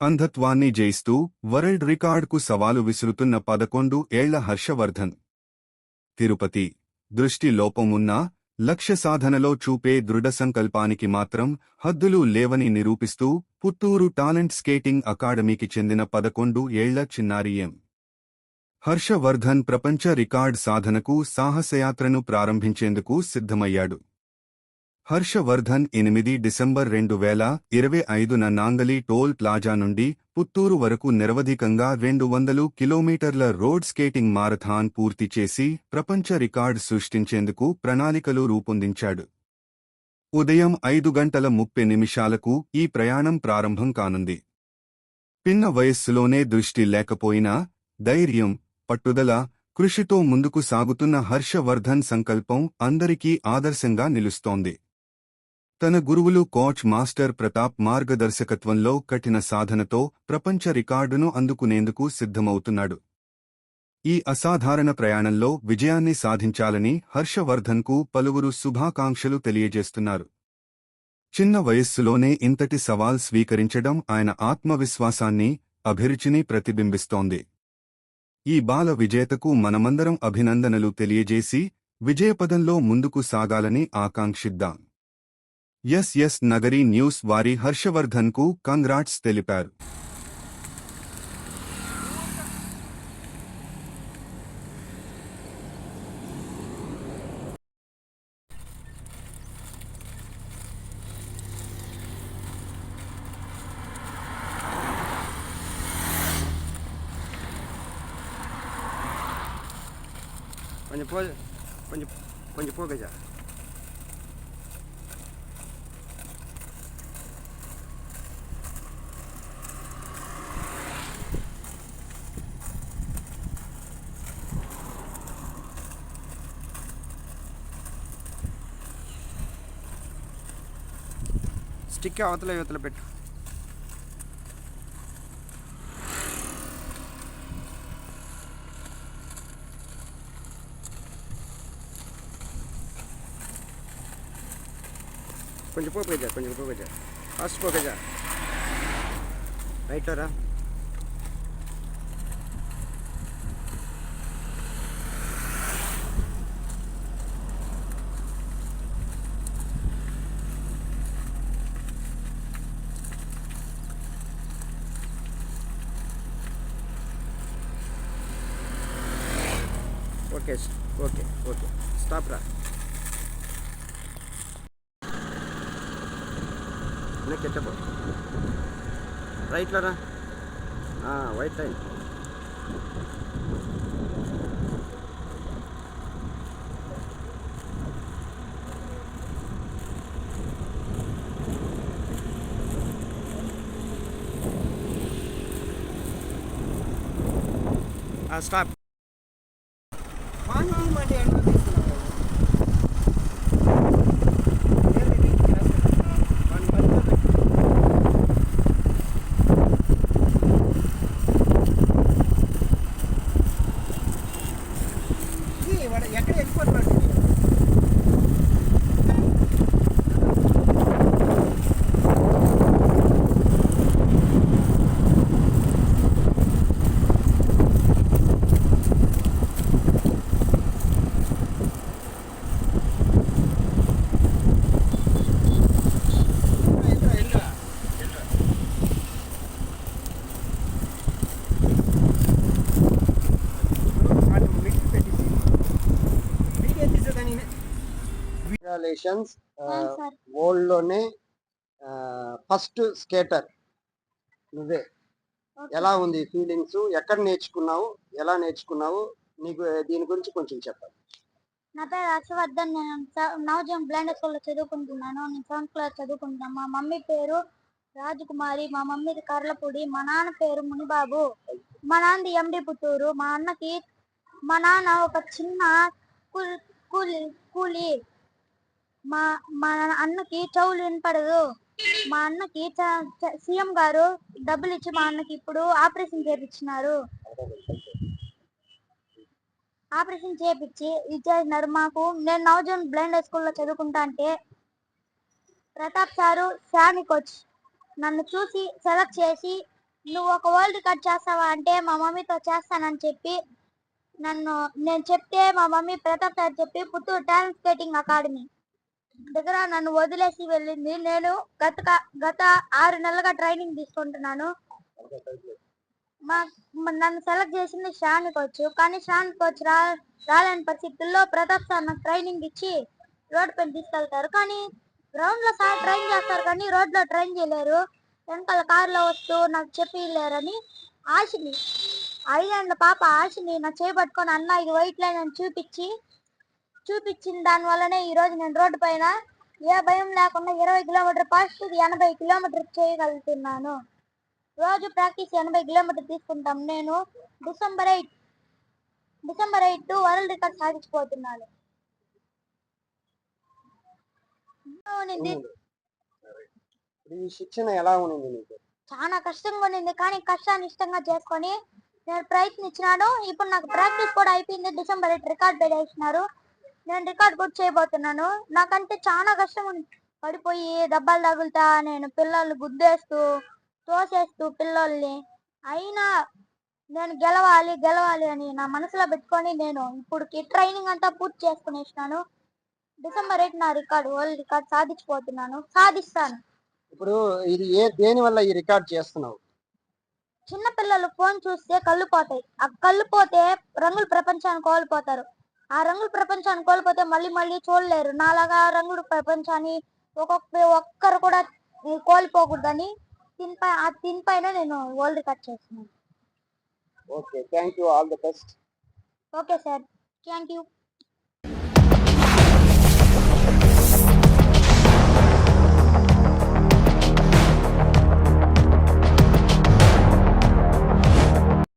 అంధత్వాన్ని జయిస్తూ world రికార్డ్కు సవాలు విసురుతున్న పదకొండు ఏళ్ళ హర్షవర్ధన్. తిరుపతి. దృష్టి లోపం ఉన్నా లక్ష్య సాధనలో చూపే దృఢ సంకల్పానికి మాత్రం హద్దులు లేవని నిరూపిస్తూ పుత్తూరు టాలెంట్ స్కేటింగ్ అకాడమీకి చెందిన పదకొండు ఏళ్ళ చిన్నారి ఎం. హర్షవర్ధన్ ప్రపంచ రికార్డ్ సాధనకు సాహసయాత్రను ప్రారంభించేందుకు సిద్ధమయ్యాడు. హర్షవర్ధన్ ఎనిమిది డిసెంబర్ రెండు వేల ఇరవై ఐదున నాంగలి టోల్ ప్లాజా నుండి పుత్తూరు వరకు నిరవధికంగా రెండు వందలు కిలోమీటర్ల రోడ్ స్కేటింగ్ మారథాన్ పూర్తి చేసి ప్రపంచ రికార్డ్ సృష్టించేందుకు ప్రణాళికలు రూపొందించాడు. ఉదయం ఐదు గంటల ముప్పై నిమిషాలకు ఈ ప్రయాణం ప్రారంభం కానుంది. పిన్న వయస్సులోనే దృష్టి లేకపోయినా ధైర్యం పట్టుదల కృషితో ముందుకు సాగుతున్న హర్షవర్ధన్ సంకల్పం అందరికీ ఆదర్శంగా నిలుస్తోంది. తన గురువులు కోచ్ మాస్టర్ ప్రతాప్ మార్గదర్శకత్వంలో కఠిన సాధనతో ప్రపంచ రికార్డును అందుకునేందుకు సిద్ధమవుతున్నాడు. ఈ అసాధారణ ప్రయాణంలో విజయాన్ని సాధించాలని హర్షవర్ధన్కు పలువురు శుభాకాంక్షలు తెలియజేస్తున్నారు. చిన్న వయస్సులోనే ఇంతటి సవాల్ స్వీకరించడం ఆయన ఆత్మవిశ్వాసాన్ని అభిరుచిని ప్రతిబింబిస్తోంది. ఈ బాల విజేతకు మనమందరం అభినందనలు తెలియజేసి విజయపదంలో ముందుకు సాగాలని ఆకాంక్షిద్దాం. ఎస్ ఎస్ నగరీ న్యూస్ వారి హర్షవర్ధన్కు కంగ్రాట్స్ తెలిపారు கொஞ்சம் போ கொஞ்சம் கொஞ்சம் போ స్టిక్ అవతల యువతలు పెట్టు. కొంచెం పోపేజా కొంచెం పోపేజా గజా ఫాస్ట్ పో గజా రా ఓకే ఓకే ఓకే స్టాప్ రా నెక్ ఎట్టపో రైట్లో రా వైట్ లైన్ స్టాప్ ఎక్కడ సార్. వరల్డ్లోనే ఫస్ట్ స్కేటర్ నువ్వే. ఎలా ఉంది ఫీలింగ్స్ ఎక్కడ నేర్చుకున్నావు? ఎలా నేర్చుకున్నావు? నీకు దీని గురించి కొంచెం చెప్పాలి నా పేరు హర్షవర్ధన్. నేను నవజం బ్లైండ్ స్కూల్లో చదువుకుంటున్నాను. నేను సెవెంత్ క్లాస్ చదువుకుంటున్నాను. మా మమ్మీ పేరు రాజకుమారి. మా మమ్మీది కర్లపూడి మా నాన్న పేరు మునిబాబు. మా నాన్నది ఎండి పుత్తూరు. మా అన్నకి మా నాన్న ఒక చిన్న కూల్- కూలి కూలి. మా మా అన్నకి చెవులు వినపడదు. మా అన్నకి సీఎం గారు డబ్బులు ఇచ్చి మా అన్నకి ఇప్పుడు ఆపరేషన్ చేపించినారు ఆపరేషన్ చేపించి ఇచ్చేసినారు. మాకు నేను నవజన్ బ్లైండ్ స్కూల్లో చదువుకుంటా అంటే ప్రతాప్ సారు శాని కోచ్. నన్ను చూసి సెలెక్ట్ చేసి నువ్వు ఒక వరల్డ్ కట్ చేస్తావా అంటే మా మమ్మీతో చేస్తానని చెప్పి నన్ను నేను చెప్తే మా మమ్మీ ప్రతాప్ సార్ చెప్పి పుత్తూరు టాలెంట్ స్కేటింగ్ అకాడమీ దగ్గర నన్ను వదిలేసి వెళ్ళింది. నేను గత గత ఆరు నెలలుగా ట్రైనింగ్ తీసుకుంటున్నాను. మా నన్ను సెలెక్ట్ చేసింది షాన్ కోచ్ కానీ షాన్ కోచ్ రా రాలేని పరిస్థితుల్లో ప్రతాప్ సార్ నాకు ట్రైనింగ్ ఇచ్చి రోడ్ పైన తీసుకెళ్తారు. కానీ గ్రౌండ్లో సార్ ట్రైన్ చేస్తారు కానీ రోడ్లో ట్రైన్ చేయలేరు. వెనకాల కారులో వస్తూ నాకు చెప్పి లేరని ఆశని. ఐదేళ్ళ పాప ఆశని నా చేపట్టుకొని అన్న ఇది వైట్ లైన్ అని చూపించి చూపించిన దాని వల్లనే ఈ రోజు నేను రోడ్డు పైన ఏ భయం లేకుండా ఇరవై కిలోమీటర్ ఫాస్ట్ ఎనభై కిలోమీటర్ చేయగలుగుతున్నాను. రోజు ప్రాక్టీస్ ఎనభై కిలోమీటర్ తీసుకుంటాం. నేను December eight December eight world record సాధించిపోతున్నాను ఉన్నింది. ఇప్పుడు ఈ శిక్షణ ఎలా ఉన్నింది నీకు? చాలా కష్టంగా ఉండింది కానీ కష్టాన్ని ఇష్టంగా చేసుకొని నేను ప్రయత్నించినాను. ఇప్పుడు నాకు ప్రాక్టీస్ కూడా అయిపోయింది. డిసెంబర్ ఎయిట్ రికార్డ్ పెట్టేసినారు నేను రికార్డ్ కూడా చేయబోతున్నాను. నాకంటే చాలా కష్టం ఉంది పడిపోయి దెబ్బలు తగులుతా నేను పిల్లలు గుద్దేస్తూ తోసేస్తూ పిల్లల్ని. అయినా నేను గెలవాలి గెలవాలి అని నా మనసులో పెట్టుకొని నేను ఇప్పుడు ట్రైనింగ్ అంతా పూర్తి చేసుకునేసినాను. డిసెంబర్ ఎయిట్ నా రికార్డు వరల్డ్ రికార్డ్ సాధించబోతున్నాను సాధిస్తాను. ఇప్పుడు ఇది ఏ దేని వల్ల ఈ రికార్డ్ చేస్తున్నావు? చిన్న పిల్లలు ఫోన్ చూస్తే కళ్ళు పోతాయి. ఆ కళ్ళు పోతే రంగుల ప్రపంచాన్ని కోల్పోతారు. ఆ రంగుల ప్రపంచాన్ని కోల్పోతే మళ్ళీ మళ్ళీ చూడలేరు. నాలాగా రంగుల ప్రపంచాన్ని ఒక్కొక్క ఒక్కరు కూడా కోల్పోకూడదని దీనిపై ఆ దీనిపైన నేను వరల్డ్ రికార్డ్ చేస్తున్నాను. Okay thank you all the best. Okay sir thank you.